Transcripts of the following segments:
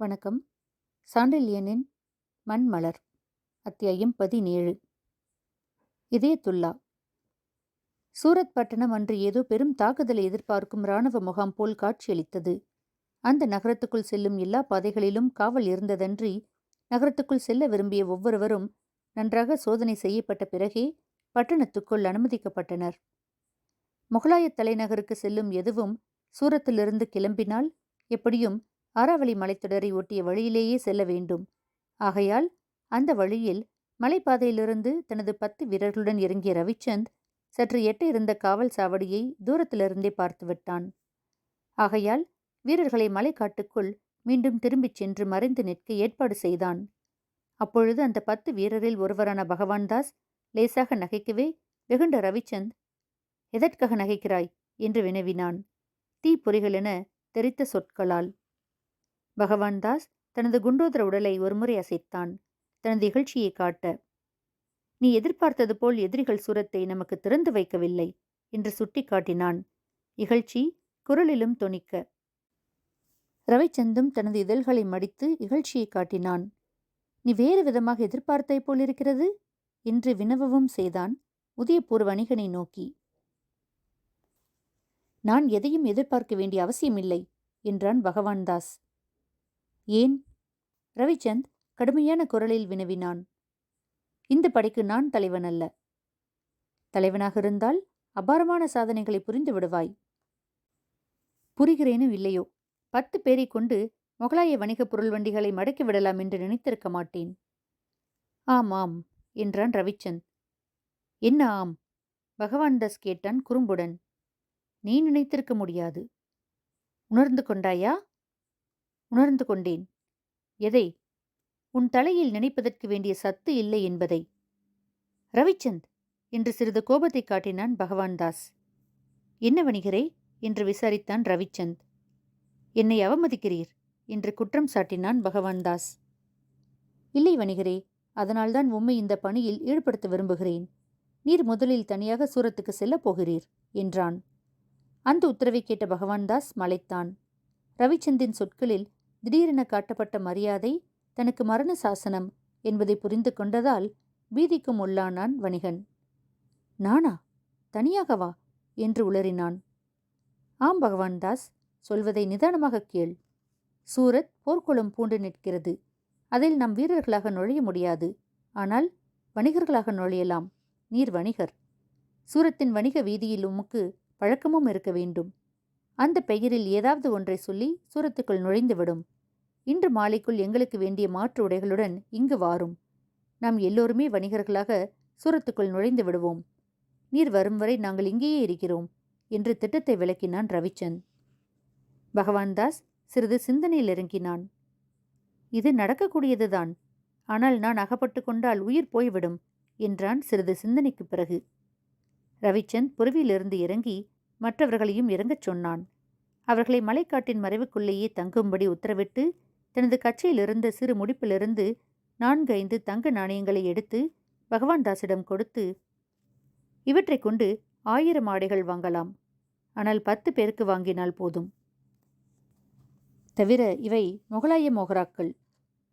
வணக்கம். சாண்டில்யனின் மண்மலர் அத்தியாயம் பதினேழு. இதயத்துல்லா சூரத் பட்டணம் அன்று ஏதோ பெரும் தாக்குதலை எதிர்பார்க்கும் இராணுவ முகாம் போல் காட்சியளித்தது. அந்த நகரத்துக்குள் செல்லும் எல்லா பாதைகளிலும் காவல் இருந்ததன்றி நகரத்துக்குள் செல்ல விரும்பிய ஒவ்வொருவரும் நன்றாக சோதனை செய்யப்பட்ட பிறகே பட்டணத்துக்குள் அனுமதிக்கப்பட்டனர். முகலாய தலைநகருக்கு செல்லும் எதுவும் சூரத்திலிருந்து கிளம்பினால் எப்படியும் அறவழி மலைத்தொடரை ஒட்டிய வழியிலேயே செல்ல வேண்டும். ஆகையால் அந்த வழியில் மலைப்பாதையிலிருந்து தனது பத்து வீரர்களுடன் இறங்கிய ரவிச்சந்த் சற்று எட்ட இருந்த காவல் சாவடியை தூரத்திலிருந்தே பார்த்துவிட்டான் ஆகையால் வீரர்களை மலைக்காட்டுக்குள் மீண்டும் திரும்பிச் சென்று மறைந்து நிற்க ஏற்பாடு செய்தான். அப்பொழுது அந்த பத்து வீரரில் ஒருவரான பகவான் தாஸ் லேசாக நகைக்கவே வெகுண்ட ரவிச்சந்த் எதற்காக நகைக்கிறாய்? என்று வினவினான். தீப்பொறிகளென தெரித்த சொற்களால். பகவான் தாஸ் தனது குண்டோதர உடலை ஒருமுறை அசைத்தான். தனது இகழ்ச்சியை காட்ட நீ எதிர்பார்த்தது போல் எதிரிகள் சுரத்தை நமக்கு திறந்து வைக்கவில்லை என்று சுட்டிக்காட்டினான். இகழ்ச்சி குரலிலும் தொனிக்க. ரவிச்சந்தும் தனது இதழ்களை மடித்து இகழ்ச்சியை காட்டினான். நீ வேறு விதமாக எதிர்பார்த்தாய் போலிருக்கிறது என்று வினவவும் செய்தான் உதயபூர் வணிகனை நோக்கி. நான் எதையும் எதிர்பார்க்க வேண்டிய அவசியமில்லை என்றான் பகவான் தாஸ். ஏன்? ரவிச்சந்த் கடுமையான குரலில் வினவினான். இந்த படைக்கு நான் தலைவன் அல்ல. தலைவனாக இருந்தால் அபாரமான சாதனைகளை புரிந்து விடுவாய். புரிகிறேனும் இல்லையோ? பத்து பேரை கொண்டு முகலாய வணிகப் பொருள் வண்டிகளை மடக்கி விடலாம் என்று நினைத்திருக்க மாட்டேன். ஆம் ஆம் என்றான் ரவிச்சந்த். என்ன ஆம்? பகவான் தாஸ் கேட்டான் குறும்புடன். நீ நினைத்திருக்க முடியாது. உணர்ந்து கொண்டாயா? உணர்ந்து கொண்டேன். எதை? உன் தலையில் நினைப்பதற்கு வேண்டிய சத்து இல்லை என்பதை. ரவிச்சந்த்! என்று சிறிது கோபத்தை காட்டினான் பகவான் தாஸ் என்ன வணிகரே? என்று விசாரித்தான் ரவிச்சந்த். என்னை அவமதிக்கிறீர் என்று குற்றம் சாட்டினான் பகவான் தாஸ் இல்லை வணிகரே அதனால்தான் உம்மை இந்த பணியில் ஈடுபடுத்த விரும்புகிறேன். நீர் முதலில் தனியாக சூரத்துக்கு செல்லப் போகிறீர் என்றான். அந்த உத்தரவை கேட்ட பகவான் தாஸ் மலைத்தான். ரவிச்சந்தின் சொற்களில் திடீரென காட்டப்பட்ட மரியாதை தனக்கு மரண சாசனம் என்பதை புரிந்து கொண்டதால் பீதிக்கும் உள்ளானான் வணிகன். நானா? தனியாகவா? என்று உளறினான். ஆம் பகவான் தாஸ் சொல்வதை நிதானமாக கேள். சூரத் போர்க்குளம் பூண்டு நிற்கிறது. அதில் நம் வீரர்களாக நுழைய முடியாது. ஆனால் வணிகர்களாக நுழையலாம். நீர் வணிகர். சூரத்தின் வணிக வீதியில் உமக்கு பழக்கமும் இருக்க வேண்டும். அந்த பெயரில் ஏதாவது ஒன்றை சொல்லி சூரத்துக்குள் நுழைந்துவிடும். இன்று மாலைக்குள் எங்களுக்கு வேண்டிய மாற்று உடைகளுடன் இங்கு வாரும். நாம் எல்லோருமே வணிகர்களாக சூரத்துக்குள் நுழைந்து விடுவோம். நீர் வரும் வரை நாங்கள் இங்கேயே இருக்கிறோம் என்று திட்டத்தை விளக்கினான் ரவிச்சந்த். பகவான் தாஸ் சிறிது சிந்தனையில் இறங்கினான். இது நடக்கக்கூடியதுதான் ஆனால் நான் அகப்பட்டு கொண்டால் உயிர் போய்விடும் என்றான் சிறிது சிந்தனைக்குப் பிறகு. ரவிச்சந்த் புறவியிலிருந்து இறங்கி மற்றவர்களையும் இறங்கச் சொன்னான். அவர்களை மலைக்காட்டின் மறைவுக்குள்ளேயே தங்கும்படி உத்தரவிட்டு தனது கட்சியிலிருந்த சிறு முடிப்பிலிருந்து நான்கு ஐந்து தங்க நாணயங்களை எடுத்து பகவான் தாஸிடம் கொடுத்து இவற்றை கொண்டு ஆயிரம் ஆடைகள் வாங்கலாம். ஆனால் பத்து பேருக்கு வாங்கினால் போதும். தவிர இவை முகலாய மோகராக்கள்.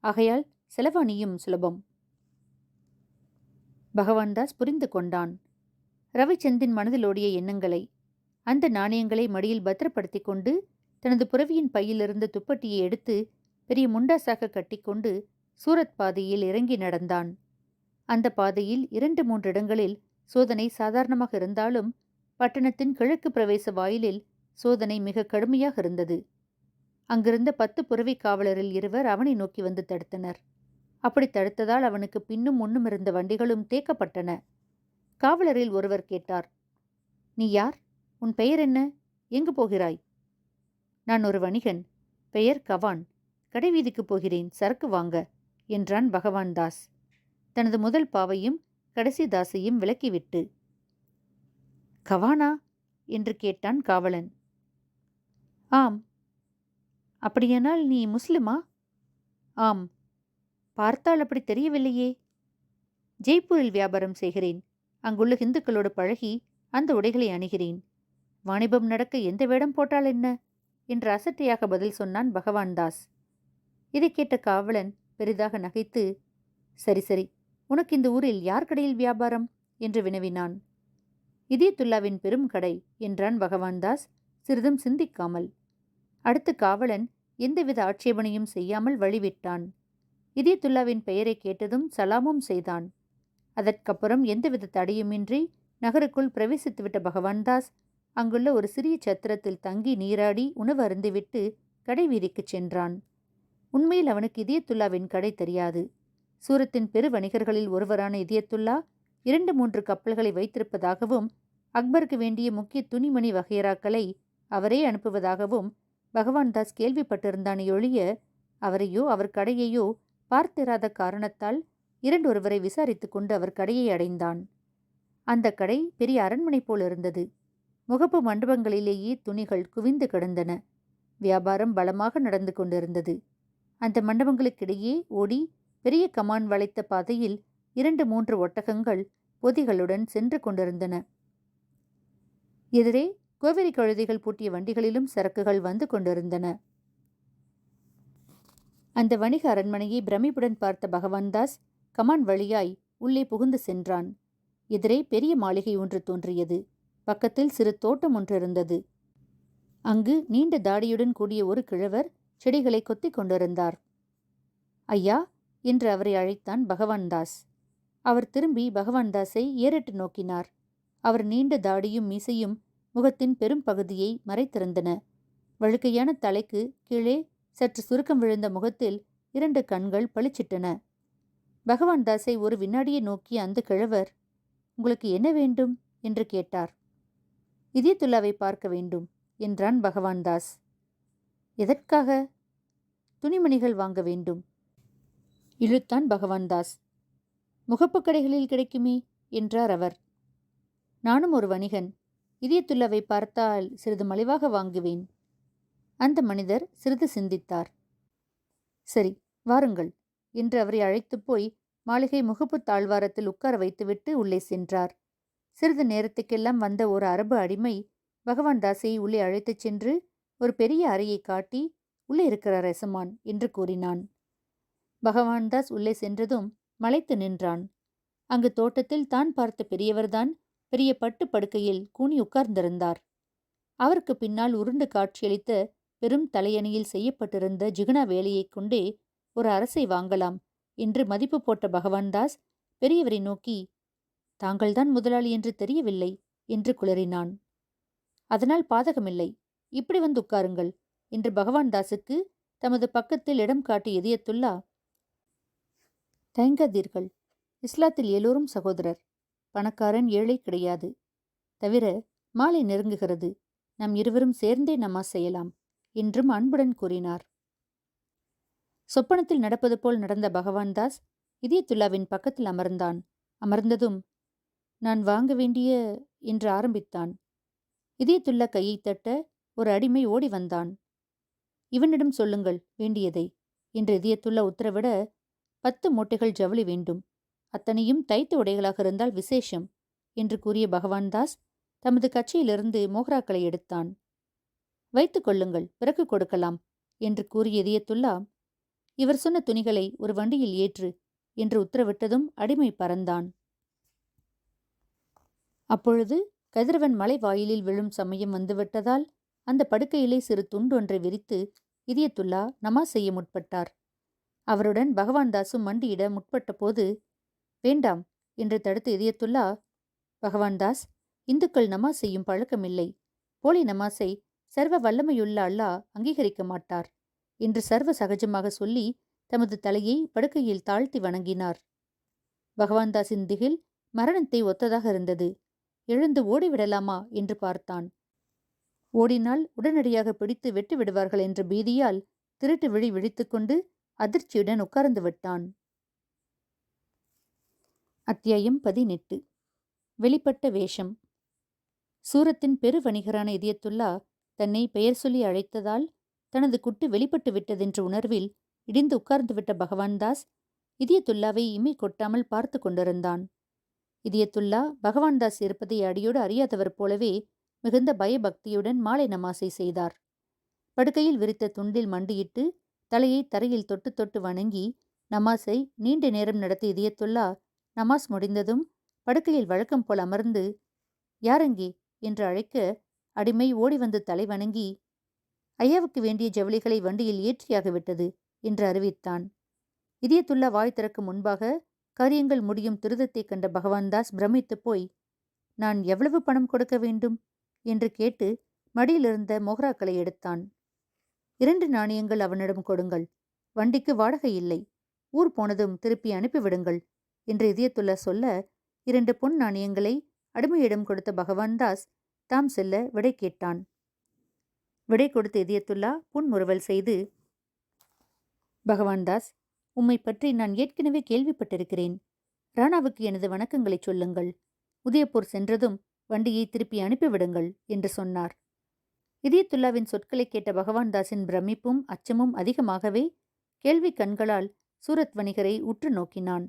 ஆகையால் செலவாணியும் சுலபம். பகவான் தாஸ் புரிந்து கொண்டான். ரவிச்சந்தின் மனதிலோடிய எண்ணங்களை அந்த நாணயங்களை மடியில் பத்திரப்படுத்தி கொண்டு தனது புறவியின் பையிலிருந்து துப்பட்டியை எடுத்து பெரிய முண்டாசாக கட்டிக்கொண்டு சூரத் பாதையில் இறங்கி நடந்தான். அந்த பாதையில் இரண்டு மூன்று இடங்களில் சோதனை சாதாரணமாக இருந்தாலும் பட்டணத்தின் கிழக்கு பிரவேச வாயிலில் சோதனை மிக கடுமையாக இருந்தது. அங்கிருந்த பத்து புறவி காவலரில் இருவர் அவனை நோக்கி வந்து தடுத்தனர். அப்படி தடுத்ததால் அவனுக்கு பின்னும் முன்னும் இருந்த வண்டிகளும் தேக்கப்பட்டன. காவலரில் ஒருவர் கேட்டார் நீ யார்? உன் பெயர் என்ன? எங்கு போகிறாய்? நான் ஒரு வணிகன். பெயர் கவான். கடைவீதிக்கு போகிறேன் சரக்கு வாங்க என்றான் பகவான் தாஸ். தனது முதல் பாவையும் கடைசி தாசையும் விலக்கிவிட்டு கவானா? என்று கேட்டான் காவலன். ஆம். அப்படியானால் நீ முஸ்லிமா? ஆம். பார்த்தால் அப்படி தெரியவில்லையே. ஜெய்ப்பூரில் வியாபாரம் செய்கிறேன். அங்குள்ள ஹிந்துக்களோடு பழகி அந்த உடைகளை அணுகிறேன். வாணிபம் நடக்க எந்த வேடம் போட்டால் என்ன? என்று அசட்டையாக பதில் சொன்னான் பகவான் தாஸ். இதைக் கேட்ட காவலன் பெரிதாக நகைத்து சரி சரி உனக்கு இந்த ஊரில் யார் கடையில் வியாபாரம்? என்று வினவினான். இதயத்துல்லாவின் பெரும் கடை என்றான் பகவான்தாஸ் சிறிதும் சிந்திக்காமல். அடுத்து காவலன் எந்தவித ஆட்சேபனையும் செய்யாமல் வழிவிட்டான். இதயத்துல்லாவின் பெயரை கேட்டதும் சலாமும் செய்தான். அதற்கப்புறம் எந்தவித தடையுமின்றி நகருக்குள் பிரவேசித்துவிட்ட பகவான்தாஸ் அங்குள்ள ஒரு சிறிய சத்திரத்தில் தங்கி நீராடி உணவு அருந்துவிட்டு கடை வீதிக்குச் சென்றான். உண்மையில் அவனுக்கு இதயத்துல்லாவின் கடை தெரியாது. சூரத்தின் பெரு வணிகர்களில் ஒருவரான இதயத்துல்லா இரண்டு மூன்று கப்பல்களை வைத்திருப்பதாகவும் அக்பருக்கு வேண்டிய முக்கிய துணிமணி வகையராக்களை அவரே அனுப்புவதாகவும் பகவான் தாஸ் கேள்விப்பட்டிருந்தானே ஒழிய அவரையோ அவர் கடையையோ பார்த்திராத காரணத்தால் இரண்டொருவரை விசாரித்து கொண்டு அவர் கடையை அடைந்தான். அந்த கடை பெரிய அரண்மனை போல் இருந்தது. முகப்பு மண்டபங்களிலேயே துணிகள் குவிந்து கிடந்தன. வியாபாரம் பலமாக நடந்து கொண்டிருந்தது. அந்த மண்டபங்களுக்கிடையே ஓடி பெரிய கமான் வளைத்த பாதையில் இரண்டு மூன்று ஒட்டகங்கள் பொதிகளுடன் சென்று கொண்டிருந்தன. எதிரே கோவரி கழுதைகள் பூட்டிய வண்டிகளிலும் சரக்குகள் வந்து கொண்டிருந்தன. அந்த வணிக அரண்மனையை பிரமிப்புடன் பார்த்த பகவான்தாஸ் கமான் வழியாய் உள்ளே புகுந்து சென்றான். எதிரே பெரிய மாளிகை ஒன்று தோன்றியது. பக்கத்தில் சிறு தோட்டம் ஒன்று இருந்தது. அங்கு நீண்ட தாடியுடன் கூடிய ஒரு கிழவர் செடிகளை கொத்திக் கொண்டிருந்தார். ஐயா என்று அவரை அழைத்தான் பகவான்தாஸ். அவர் திரும்பி பகவான்தாஸை ஏறிட்டு நோக்கினார். அவர் நீண்ட தாடியும் மீசையும் முகத்தின் பெரும் பகுதியை மறைத்திருந்தன. வழுக்கையான தலைக்கு கீழே சற்று சுருக்கம் விழுந்த முகத்தில் இரண்டு கண்கள் பளிச்சிட்டன. பகவான்தாஸை ஒரு வினாடியை நோக்கி அந்த கிழவர் உங்களுக்கு என்ன வேண்டும்? என்று கேட்டார். இதயத்துல்லாவை பார்க்க வேண்டும் என்றான் பகவான்தாஸ். எதற்காக? துணிமணிகள் வாங்க வேண்டும். இழுத்தான் பகவான்தாஸ். முகப்புக் கடைகளில் கிடைக்குமே என்றார் அவர். நானும் ஒரு வணிகன். இதயத்துள்ளவை பார்த்தால் சிறிது மலிவாக வாங்குவேன். அந்த மனிதர் சிறிது சிந்தித்தார். சரி வாருங்கள் என்று அவரை அழைத்துப் போய் மாளிகை முகப்பு தாழ்வாரத்தில் உட்கார வைத்துவிட்டு உள்ளே சென்றார். சிறிது நேரத்துக்கெல்லாம் வந்த ஒரு அரபு அடிமை பகவான் தாஸை உள்ளே அழைத்துச் சென்று ஒரு பெரிய அறையை காட்டி உள்ளே இருக்கிறார் எசமான் என்று கூறினான். பகவான் தாஸ் உள்ளே சென்றதும் மலைத்து நின்றான். அங்கு தோட்டத்தில் தான் பார்த்த பெரியவர்தான் பெரிய பட்டு படுக்கையில் கூனி உட்கார்ந்திருந்தார். அவருக்கு பின்னால் உருண்டு காட்சியளித்த பெரும் தலையணியில் செய்யப்பட்டிருந்த ஜிகுனா வேலையைக் கொண்டே ஒரு அரசை வாங்கலாம் என்று மதிப்பு போட்ட பகவான்தாஸ் பெரியவரை நோக்கி தாங்கள்தான் முதலாளி என்று தெரியவில்லை என்று குளறினான். அதனால் பாதகமில்லை. இப்படி வந்து உட்காருங்கள் என்று பகவான் தாஸுக்கு தமது பக்கத்தில் இடம் காட்டி எதியத்துள்ளா. தயங்காதீர்கள் இஸ்லாத்தில் எல்லோரும் சகோதரர் பணக்காரன் ஏழை கிடையாது. தவிர மாலை நெருங்குகிறது நம் இருவரும் சேர்ந்தே நமாஸ் செய்யலாம் என்றும் அன்புடன் கூறினார். சொப்பனத்தில் நடப்பது போல் நடந்த பகவான் தாஸ் இதயத்துல்லாவின் பக்கத்தில் அமர்ந்தான். அமர்ந்ததும் நான் வாங்க வேண்டிய என்று ஆரம்பித்தான். இதயத்துல்லா கையை தட்ட ஒரு அடிமை ஓடி வந்தான். இவனிடம் சொல்லுங்கள் வேண்டியதை என்று இதயத்துள்ள உத்தரவிட பத்து மூட்டைகள் ஜவுளி வேண்டும். அத்தனையும் தைத்த உடைகளாக இருந்தால் விசேஷம் என்று கூறிய பகவான்தாஸ் தமது கட்சியிலிருந்து மோகராக்களை எடுத்தான். வைத்துக் கொள்ளுங்கள் பிறகு கொடுக்கலாம் என்று கூறிய இதயத்துல்லா இவர் சொன்ன துணிகளை ஒரு வண்டியில் ஏற்று என்று உத்தரவிட்டதும் அடிமை பறந்தான். அப்பொழுது கதிரவன் மலை வாயிலில் விழும் சமயம் வந்துவிட்டதால் அந்த படுக்கையிலே சிறு துண்டு ஒன்றை விரித்து இதயத்துல்லா நமாஸ் செய்ய முற்பட்டார். அவருடன் பகவான் தாசும் மண்டியிட முற்பட்ட போது வேண்டாம் என்று தடுத்து இதயத்துல்லா பகவான் தாஸ் இந்துக்கள் நமாஸ் செய்யும் பழக்கமில்லை. போலி நமாஸை சர்வ வல்லமையுள்ள அல்லாஹ் அங்கீகரிக்க மாட்டார் என்று சர்வ சகஜமாக சொல்லி தமது தலையை படுக்கையில் தாழ்த்தி வணங்கினார். பகவான் தாஸின் திகில் மரணத்தை ஒத்ததாக இருந்தது. எழுந்து ஓடிவிடலாமா? என்று பார்த்தான். ஓடினால் உடனடியாக பிடித்து வெட்டி விடுவார்கள் என்ற பீதியால் திருட்டு விழி விழித்துக்கொண்டு அதிர்ச்சியுடன் உட்கார்ந்து விட்டான். அத்தியாயம் பதினெட்டு. வெளிப்பட்ட வேஷம். சூரத்தின் பெரு வணிகரான இதயத்துல்லா தன்னை பெயர் சொல்லி அழைத்ததால் தனது குட்டு வெளிப்பட்டு விட்டதென்ற உணர்வில் இடிந்து உட்கார்ந்துவிட்ட பகவான்தாஸ் இதயத்துல்லாவை இமை கொட்டாமல் பார்த்து கொண்டிருந்தான். இதயத்துல்லா பகவான்தாஸ் இருப்பதை அடியோடு அறியாதவர் போலவே மிகுந்த பயபக்தியுடன் மாலை நமாசை செய்தார். படுக்கையில் விரித்த துண்டில் மண்டியிட்டு தலையை தரையில் தொட்டு தொட்டு வணங்கி நமாஸை நீண்ட நேரம் நடத்திய இதயத்துல்லா நமாஸ் முடிந்ததும் படுக்கையில் வழக்கம் போல் அமர்ந்து யாரங்கி என்று அழைக்க அடிமை ஓடி வந்து தலை வணங்கி ஐயாவுக்கு வேண்டிய ஜவுளிகளை வண்டியில் ஏற்றியாகிவிட்டது என்று அறிவித்தான். இதயத்துல்லா வாய் திறக்கும் முன்பாக காரியங்கள் முடியும் துரிதத்தைக் கண்ட பகவான்தாஸ் பிரமித்துப் போய் நான் எவ்வளவு பணம் கொடுக்க வேண்டும்? என்று கேட்டு மடியிலிருந்த மொஹ்ராக்களை எடுத்தான். இரண்டு நாணயங்கள் அவனிடம் கொடுங்கள். வண்டிக்கு வாடகை இல்லை. ஊர் போனதும் திருப்பி அனுப்பிவிடுங்கள் என்று இதயத்துல்லா சொல்ல இரண்டு பொன் நாணயங்களை அடிமையிடம் கொடுத்த பகவான்தாஸ் தாம் செல்ல விடை கேட்டான். விடை கொடுத்த இதயத்துல்லா புன்முறுவல் செய்து பகவான்தாஸ் உம்மை பற்றி நான் ஏற்கனவே கேள்விப்பட்டிருக்கிறேன். ராணாவுக்கு எனது வணக்கங்களை சொல்லுங்கள். உதயப்பூர் சென்றதும் வண்டியை திருப்பி அனுப்பிவிடுங்கள் என்று சொன்னார். இதயத்துல்லாவின் சொற்களை கேட்ட பகவான்தாஸின் பிரமிப்பும் அச்சமும் அதிகமாகவே கேள்வி கண்களால் சூரத் வணிகரை உற்று நோக்கினான்.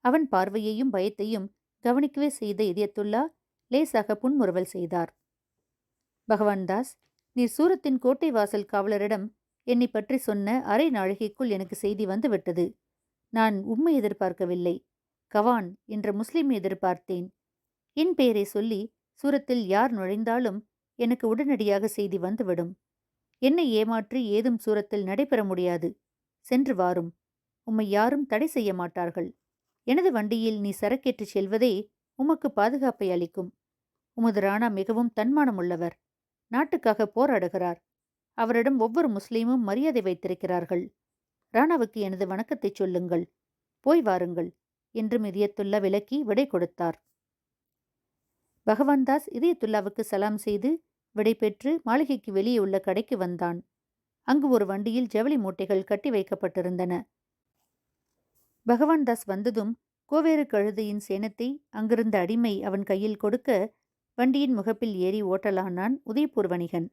அவன் பார்வையையும் பயத்தையும் கவனிக்கவே செய்த இதயத்துல்லா லேசாக புன்முறுவல் செய்தார். பகவான்தாஸ் நீர் சூரத்தின் கோட்டை வாசல் காவலரிடம் என்னை பற்றி சொன்ன அரை நாழிகைக்குள் எனக்கு செய்தி வந்துவிட்டது. நான் உண்மை எதிர்பார்க்கவில்லை. கவான் என்ற முஸ்லிம் எதிர்பார்த்தேன். என் பெயரை சொல்லி சூரத்தில் யார் நுழைந்தாலும் எனக்கு உடனடியாக செய்தி வந்துவிடும். என்னை ஏமாற்றி ஏதும் சூரத்தில் நடைபெற முடியாது. சென்று வாரும். உம்மை யாரும் தடை செய்ய மாட்டார்கள். எனது வண்டியில் நீ சரக்கேற்றுச் செல்வதே உமக்கு பாதுகாப்பை அளிக்கும். உமது ராணா மிகவும் தன்மானமுள்ளவர். நாட்டுக்காக போராடுகிறார். அவரிடம் ஒவ்வொரு முஸ்லீமும் மரியாதை வைத்திருக்கிறார்கள். ராணாவுக்கு எனது வணக்கத்தை சொல்லுங்கள். போய் வாருங்கள். என்றும் மிதியத்துள்ள விலக்கி விடை கொடுத்தார். பகவான்தாஸ் இதயத்துல்லாவுக்கு சலாம் செய்து விடைபெற்று மாளிகைக்கு வெளியே உள்ள கடைக்கு வந்தான். அங்கு ஒரு வண்டியில் ஜவுளி மூட்டைகள் கட்டி வைக்கப்பட்டிருந்தன. பகவான்தாஸ் வந்ததும் கோவேறு கழுதையின் சேனத்தை அங்கிருந்த அடிமை அவன் கையில் கொடுக்க வண்டியின் முகப்பில் ஏறி ஓட்டலானான் உதயபூர் வணிகன்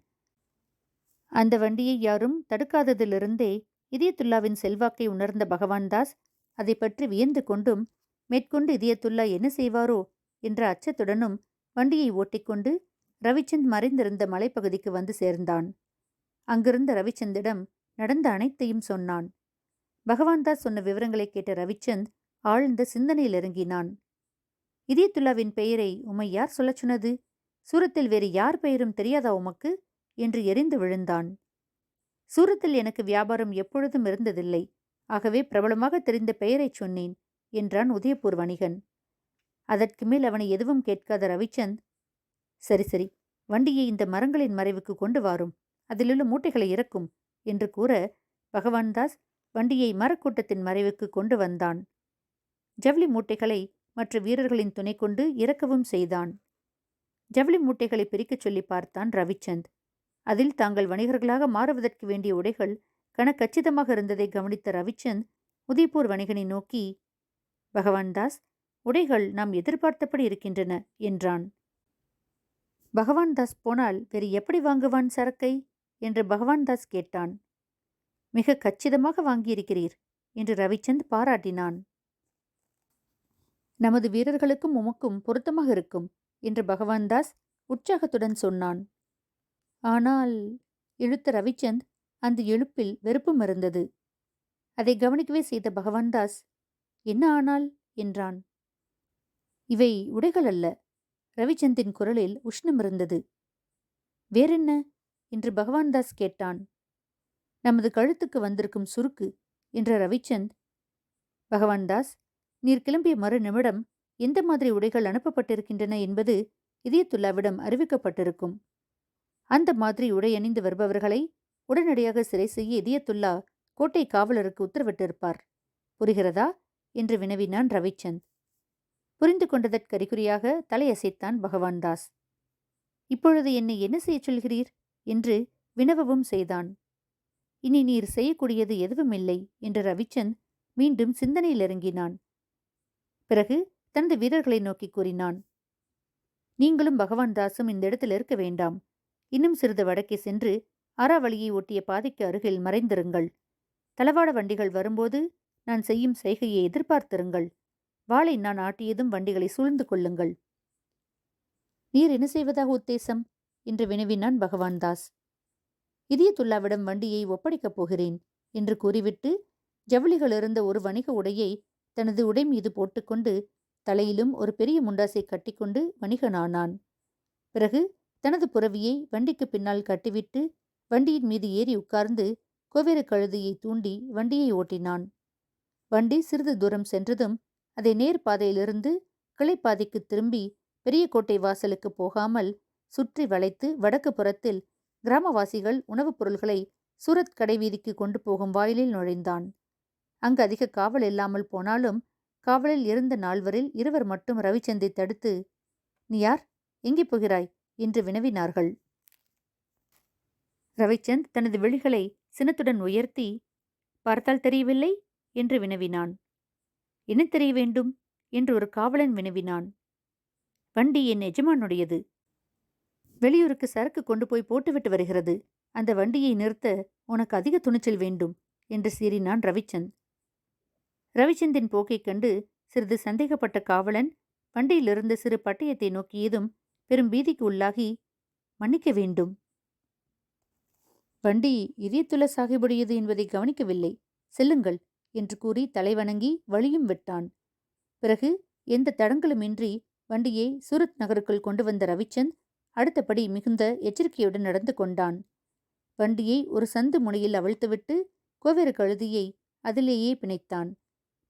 அந்த வண்டியை யாரும் தடுக்காததிலிருந்தே இதயத்துல்லாவின் செல்வாக்கை உணர்ந்த பகவான்தாஸ் அதை பற்றி வியந்து கொண்டும் மேற்கொண்டு இதயத்துல்லா என்ன செய்வாரோ? என்ற அச்சத்துடனும் வண்டியை ஓட்டிக்கொண்டு ரவிச்சந்த் மறைந்திருந்த மலைப்பகுதிக்கு வந்து சேர்ந்தான். அங்கிருந்த ரவிச்சந்திடம் நடந்த அனைத்தையும் சொன்னான். பகவான்தாஸ் சொன்ன விவரங்களை கேட்ட ரவிச்சந்த் ஆழ்ந்த சிந்தனையில் இறங்கினான். இதயத்துல்லாவின் பெயரை உமை யார் சொல்லச் சொன்னது? சூரத்தில் வேறு யார் பெயரும் தெரியாதா உமக்கு? என்று எரிந்து விழுந்தான். சூரத்தில் எனக்கு வியாபாரம் எப்பொழுதும் இருந்ததில்லை. ஆகவே பிரபலமாக தெரிந்த பெயரைச் சொன்னேன் என்றான் உதயபூர் வணிகன் அதற்கு மேல் அவனை எதுவும் கேட்காத ரவிச்சந்த் சரி சரி வண்டியை இந்த மரங்களின் மறைவுக்கு கொண்டு வாரும் அதிலுள்ள மூட்டைகளை இறக்கும் என்று கூற பகவான்தாஸ் வண்டியை மரக்கூட்டத்தின் மறைவுக்கு கொண்டு வந்தான். ஜவுளி மூட்டைகளை மற்ற வீரர்களின் துணை கொண்டு இறக்கவும் செய்தான். ஜவுளி மூட்டைகளை பிரிக்கச் சொல்லி பார்த்தான் ரவிச்சந்த். அதில் தாங்கள் வணிகர்களாக மாறுவதற்கு வேண்டிய உடைகள் கணக்கச்சிதமாக இருந்ததை கவனித்த ரவிச்சந்த் உதய்பூர் வணிகனை நோக்கி பகவான்தாஸ் உடைகள் நாம் எதிர்பார்த்தபடி இருக்கின்றன என்றான். பகவான் தாஸ் போனால் வேறு எப்படி வாங்குவான் சரக்கை? என்று பகவான் தாஸ் கேட்டான். மிக கச்சிதமாக வாங்கியிருக்கிறீர் என்று ரவிச்சந்த் பாராட்டினான். நமது வீரர்களுக்கும் உமக்கும் பொருத்தமாக இருக்கும் என்று பகவான் தாஸ் உற்சாகத்துடன் சொன்னான். ஆனால் இழுத்த ரவிச்சந்த் அந்த எழுப்பில் வெறுப்பும் இருந்தது அதை கவனிக்கவே செய்த பகவான் தாஸ் என்ன ஆனால்? என்றான். இவை உடைகள் அல்ல. ரவிச்சந்தின் குரலில் உஷ்ணம் இருந்தது. வேறென்ன? என்று பகவான்தாஸ் கேட்டான். நமது கழுத்துக்கு வந்திருக்கும் சுருக்கு என்ற ரவிச்சந்த் பகவான்தாஸ் நீர் கிளம்பிய மறு நிமிடம் எந்த மாதிரி உடைகள் அனுப்பப்பட்டிருக்கின்றன என்பது இதயத்துல்லாவிடம் அறிவிக்கப்பட்டிருக்கும். அந்த மாதிரி உடை அணிந்து வருபவர்களை உடனடியாக சிறை செய்ய இதயத்துல்லா கோட்டை காவலருக்கு உத்தரவிட்டிருப்பார். புரிகிறதா? என்று வினவினான் ரவிச்சந்த். புரிந்து கொண்டதற்கறிகுறியாக தலையசைத்தான் பகவான் தாஸ். இப்பொழுது என்னை என்ன செய்யச் சொல்கிறீர்? என்று வினவவும் செய்தான். இனி நீர் செய்யக்கூடியது எதுவுமில்லை என்று ரவிச்சந்த் மீண்டும் சிந்தனையில் இறங்கினான். பிறகு தனது வீரர்களை நோக்கி கூறினான். நீங்களும் பகவான் தாசும் இந்த இடத்தில் இருக்க வேண்டாம். இன்னும் சிறிது வடக்கே சென்று அறாவழியை ஒட்டிய பாதைக்கு அருகில் மறைந்திருங்கள். தளவாட வண்டிகள் வரும்போது நான் செய்யும் செய்கையை எதிர்பார்த்திருங்கள். வாளை நான் ஆட்டியதும் வண்டிகளை சூழ்ந்து கொள்ளுங்கள். நீர் என்ன செய்வதாக உத்தேசம்? என்று வினவினான் பகவான் தாஸ் இதயத்துல்லாவிடம் வண்டியை ஒப்படைக்கப் போகிறேன் என்று கூறிவிட்டு ஜவுளிகள் இருந்த ஒரு வணிக உடையை தனது உடை மீது போட்டுக்கொண்டு தலையிலும் ஒரு பெரிய முண்டாசை கட்டிக்கொண்டு வணிகனானான். பிறகு தனது புறவியை வண்டிக்கு பின்னால் கட்டிவிட்டு வண்டியின் மீது ஏறி உட்கார்ந்து கோவேறு கழுதையை தூண்டி வண்டியை ஓட்டினான். வண்டி சிறிது தூரம் சென்றதும் அதை நேர்பாதையிலிருந்து கிளைப்பாதைக்கு திரும்பி பெரிய கோட்டை வாசலுக்கு போகாமல் சுற்றி வளைத்து வடக்கு புறத்தில் கிராமவாசிகள் உணவுப் பொருள்களை சூரத் கடைவீதிக்கு கொண்டு போகும் வாயிலில் நுழைந்தான். அங்கு அதிக காவல் இல்லாமல் போனாலும் காவலில் இருந்த நால்வரில் இருவர் மட்டும் ரவிச்சந்தை தடுத்து நீ யார்? எங்கே போகிறாய்? என்று வினவினார்கள். ரவிச்சந்த் தனது விழிகளை சினத்துடன் உயர்த்தி பார்த்தால் தெரியவில்லை? என்று வினவினான். என்ன தெரிய வேண்டும்? என்று ஒரு காவலன் வினவினான். வண்டி என் எஜமானுடையது. வெளியூருக்கு சரக்கு கொண்டு போய் போட்டுவிட்டு வருகிறது. அந்த வண்டியை நிறுத்த உனக்கு அதிக துணிச்சல் வேண்டும் என்று சீறினான் ரவிச்சந்த். ரவிச்சந்தின் போக்கைக் கண்டு சிறிது சந்தேகப்பட்ட காவலன் வண்டியிலிருந்து சிறு பட்டயத்தை நோக்கியதும் பெரும் பீதிக்கு உள்ளாகி மன்னிக்க வேண்டும். வண்டி இதயத்துள்ள சாகிபுடையது என்பதை கவனிக்கவில்லை. செல்லுங்கள். என்று கூறி தலைவணங்கி வழியும் விட்டான். பிறகு எந்த தடங்களுமின்றி வண்டியை சூரத் நகருக்குள் கொண்டு வந்த ரவிச்சந்த் அடுத்தபடி மிகுந்த எச்சரிக்கையுடன் நடந்து கொண்டான். வண்டியை ஒரு சந்து முனையில் அவிழ்த்துவிட்டு கோவேறு கழுதியை அதிலேயே பிணைத்தான்.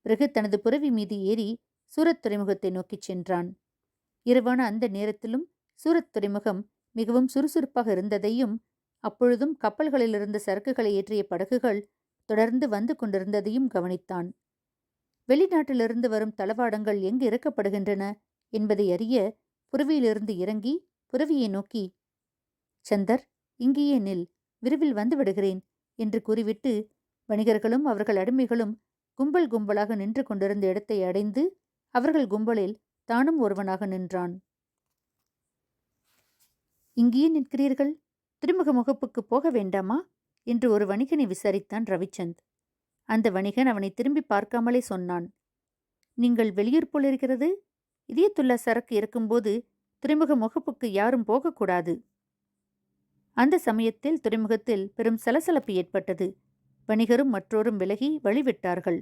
பிறகு தனது புறவி மீது ஏறி சூரத் துறைமுகத்தை நோக்கிச் சென்றான். இரவான அந்த நேரத்திலும் சூரத் துறைமுகம் மிகவும் சுறுசுறுப்பாக இருந்ததையும் அப்பொழுதும் கப்பல்களிலிருந்த சரக்குகளை ஏற்றிய படகுகள் தொடர்ந்து வந்து கொண்டிருந்ததையும் கவனித்தான். வெளிநாட்டிலிருந்து வரும் தளவாடங்கள் எங்கு இறக்கப்படுகின்றன என்பதை அறிய புறவியிலிருந்து இறங்கி புறவியை நோக்கி சந்தர் இங்கேயே நில் விரைவில் வந்து விடுகிறேன் என்று கூறிவிட்டு வணிகர்களும் அவர்கள் அடிமைகளும் கும்பல் கும்பலாக நின்று கொண்டிருந்த இடத்தை அடைந்து அவர்கள் கும்பலில் தானும் ஒருவனாக நின்றான். இங்கேயே நிற்கிறீர்கள்? திருமுக முகப்புக்கு போக வேண்டாமா? என்று ஒரு வணிகனை விசாரித்தான் ரவிச்சந்த். அந்த வணிகன் அவனை திரும்பி பார்க்காமலே சொன்னான் நீங்கள் வெளியூர் போல் இருக்கிறது இதயத்துள்ள சரக்கு இருக்கும்போது துறைமுக முகப்புக்கு யாரும் போகக்கூடாது அந்த சமயத்தில் துறைமுகத்தில் பெரும் சலசலப்பு ஏற்பட்டது. வணிகரும் மற்றோரும் விலகி வழிவிட்டார்கள்.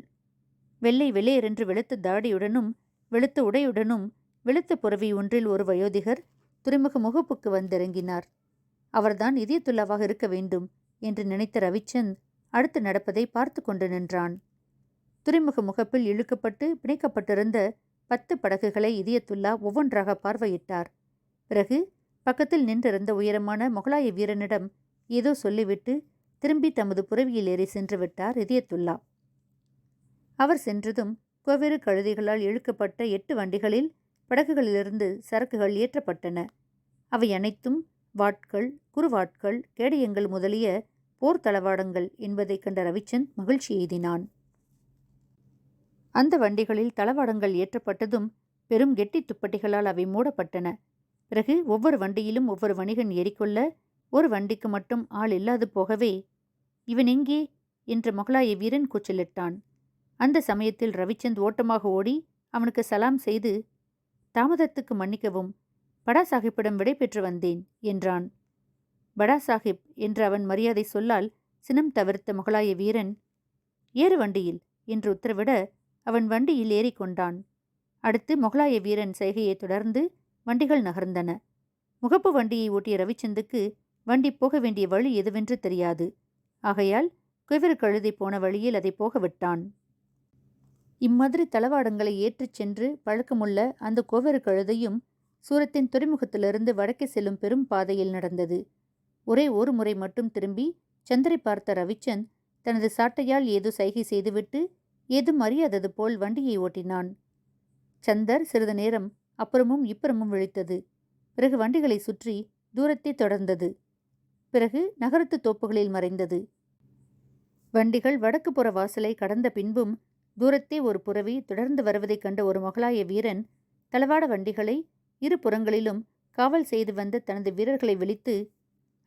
வெள்ளை வெள்ளையரென்று வெளுத்த தாடியுடனும் வெளுத்த உடையுடனும் வெளுத்த புறவி ஒன்றில் ஒரு வயோதிகர் துறைமுக முகப்புக்கு வந்திறங்கினார். அவர்தான் இதயத்துல்லாவாக இருக்க வேண்டும். என்று நினைத்த ரவிச்சந்த் அடுத்து நடப்பதை பார்த்து கொண்டு நின்றான். துறைமுக முகப்பில் இழுக்கப்பட்டு பிணைக்கப்பட்டிருந்த பத்து படகுகளை இதயத்துல்லா ஒவ்வொன்றாக பார்வையிட்டார். பிறகு பக்கத்தில் நின்றிருந்த உயரமான முகலாய வீரனிடம் ஏதோ சொல்லிவிட்டு திரும்பி தமது புறவியில் ஏறி சென்று விட்டார் இதயத்துல்லா. அவர் சென்றதும் கோவேறு கழுதைகளால் இழுக்கப்பட்ட எட்டு வண்டிகளில் படகுகளிலிருந்து சரக்குகள் ஏற்றப்பட்டன. அவை அனைத்தும் வாட்கள் குறுவாட்கள் கேடயங்கள் முதலிய போர் தளவாடங்கள் என்பதைக் கண்ட ரவிச்சந்த் மகிழ்ச்சி எய்தினான். அந்த வண்டிகளில் தளவாடங்கள் ஏற்றப்பட்டதும் பெரும் கெட்டி துப்பட்டிகளால் அவை மூடப்பட்டன. பிறகு ஒவ்வொரு வண்டியிலும் ஒவ்வொரு வணிகன் ஏறிக்கொள்ள ஒரு வண்டிக்கு மட்டும் ஆள் இல்லாது போகவே இவன் எங்கே என்று மொகலாய வீரன் கூச்சலிட்டான். அந்த சமயத்தில் ரவிச்சந்த் ஓட்டமாக ஓடி அவனுக்கு சலாம் செய்து தாமதத்துக்கு மன்னிக்கவும் படா சாஹிப்பிடம் விடை பெற்று வந்தேன் என்றான். படா சாஹிப் என்று அவன் மரியாதை சொல்லால் சினம் தவிர்த்த முகலாய வீரன் ஏறு வண்டியில் என்று உத்தரவிட அவன் வண்டியில் ஏறிக்கொண்டான் அடுத்து முகலாய வீரன் செய்கையை தொடர்ந்து வண்டிகள் நகர்ந்தன. முகப்பு வண்டியை ஓட்டிய ரவிச்சந்துக்கு வண்டி போக வேண்டிய வழி எதுவென்று தெரியாது. ஆகையால் குவிறு கழுதி போன வழியில் அதை போக விட்டான். இம்மாதிரி தளவாடங்களை ஏற்றிச் சென்று பழக்கமுள்ள அந்த கோவரு கழுதையும் சூரத்தின் துறைமுகத்திலிருந்து வடக்கே செல்லும் பெரும் பாதையில் நடந்தது. ஒரே ஒரு முறை மட்டும் திரும்பி சந்திரை பார்த்த ரவிச்சந்த் தனது சாட்டையால் ஏதோ சைகை செய்துவிட்டு ஏதும் அறியாதது போல் வண்டியை ஓட்டினான். சந்தர் சிறிது நேரம் அப்புறமும் இப்புறமும் விழித்தது. பிறகு வண்டிகளை சுற்றி தூரத்தை தொடர்ந்தது. பிறகு நகரத்து தோப்புகளில் மறைந்தது. வண்டிகள் வடக்கு புற வாசலை கடந்த பின்பும் தூரத்தே ஒரு புறவி தொடர்ந்து வருவதைக் கண்ட ஒரு மொகலாய வீரன் தளவாட வண்டிகளை இரு புறங்களிலும் காவல் செய்து வந்த தனது வீரர்களை விழித்து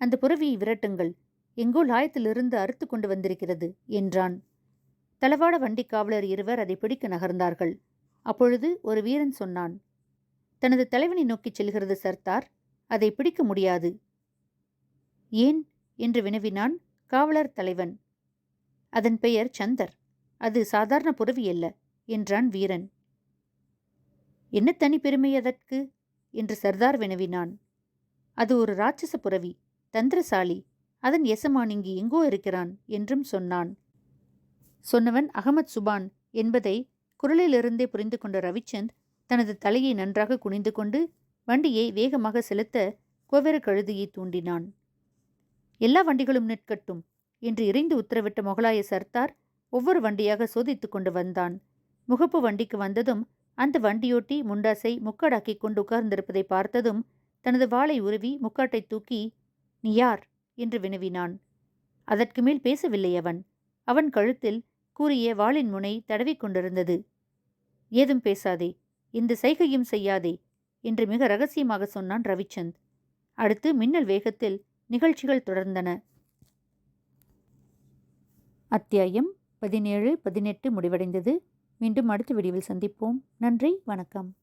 அந்த புறவியை விரட்டுங்கள் எங்கோ லாயத்திலிருந்து அறுத்து கொண்டு வந்திருக்கிறது என்றான். தளவாட வண்டி காவலர் இருவர் அதை பிடிக்க நகர்ந்தார்கள். அப்பொழுது ஒரு வீரன் சொன்னான் தனது தலைவனை நோக்கிச் செல்கிறது சர்த்தார் அதை பிடிக்க முடியாது. ஏன்? என்று வினவினான் காவலர் தலைவன். அதன் பெயர் சந்தர் அது சாதாரண புறவி அல்ல என்றான் வீரன். என்ன தனி பெருமை அதற்கு? என்று சர்தார் வினவினான். அது ஒரு ராட்சச புறவி தந்திரசாலி அதன் எசமான் இங்கு எங்கோ இருக்கிறான் என்றும் சொன்னான். சொன்னவன் அகமத் சுபான் என்பதை குரலிலிருந்தே புரிந்து கொண்ட ரவிச்சந்த் தனது தலையை நன்றாக குனிந்து கொண்டு வண்டியை வேகமாக செலுத்த கோவெர கழுதியை தூண்டினான். எல்லா வண்டிகளும் நிற்கட்டும் என்று இறைந்து உத்தரவிட்ட முகலாய சர்தார் ஒவ்வொரு வண்டியாக சோதித்துக் கொண்டு வந்தான். முகப்பு வண்டிக்கு வந்ததும் அந்த வண்டியோட்டி முண்டாசை முக்காடாக்கிக் கொண்டு உட்கார்ந்திருப்பதை பார்த்ததும் தனது வாளை உருவி முக்காட்டை தூக்கி நீ யார் என்று வினவினான். அதற்கு மேல் பேசவில்லை அவன். அவன் கழுத்தில் கூறிய வாளின் முனை தடவிக் கொண்டிருந்தது. ஏதும் பேசாதே. இந்த சைகையும் செய்யாதே என்று மிக ரகசியமாக சொன்னான் ரவிச்சந்த். அடுத்து மின்னல் வேகத்தில் நிகழ்ச்சிகள் தொடர்ந்தன. அத்தியாயம் பதினேழு பதினெட்டு முடிவடைந்தது. மீண்டும் அடுத்த வீடியோவில் சந்திப்போம். நன்றி வணக்கம்.